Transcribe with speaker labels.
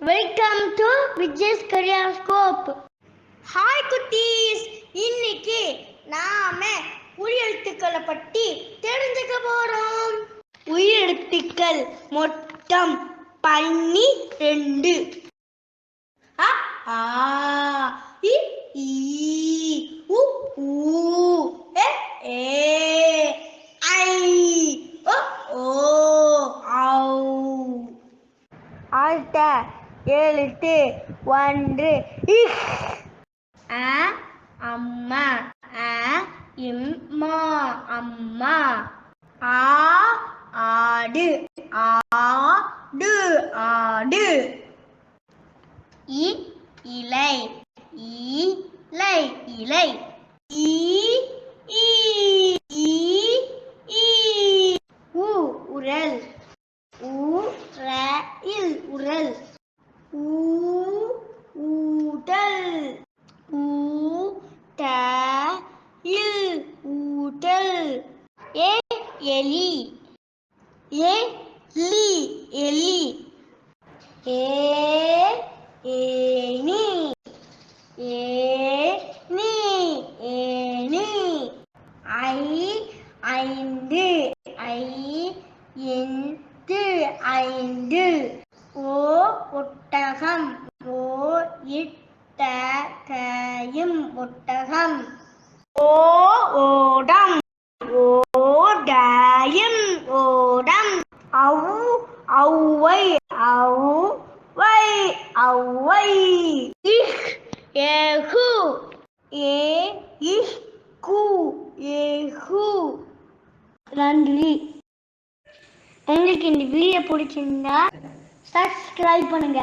Speaker 1: Welcome to Vijay's கரியாஸ்கோப்
Speaker 2: hi குட்டீஸ் இன்னைக்கு நாம உயிரெழுத்துக்களை பற்றி தெரிஞ்சுக்க போறோம்.
Speaker 1: உயிரெழுத்துக்கள் மொத்தம் பன்னி ரெண்டு
Speaker 2: அ ஆ இ ஈ உ ஊ எ ஏ ஐ ஒ ஓ ஔ.
Speaker 1: அடுத்த எழுத்து ஒன்று. இஃப்
Speaker 2: அ அம்மா அ இம்மா அம்மா. ஆ ஆடு ஆடு ஆடு. இ இலை இலை இலை. ஈ ஈ ஈ
Speaker 1: உ உரல்
Speaker 2: உரல் ஊ ஊடல். ஊட்ட இல் ஊட்டல் ஏ எலி. ஏ லி எலி. ஏ ஏனி ஏனி ஏனி ஐ ஐந்து. ஐ எந்து ஐந்து. ஓ ஒட்டு ஒட்டகம் ஓ இட்ட கயும் ஒட்டகம். ஓ ஓடம் ஓடாயம் ஓடம். அவு அவ்வை அவ்வை அவ்வை
Speaker 1: இஹ் ஏஹு.
Speaker 2: ஏ இஹ் கு ஏஹு.
Speaker 1: நன்றி. உங்களுக்கு இந்த வீடியோ பிடிச்சிருந்தா சப்ஸ்கிரைப் பண்ணுங்க.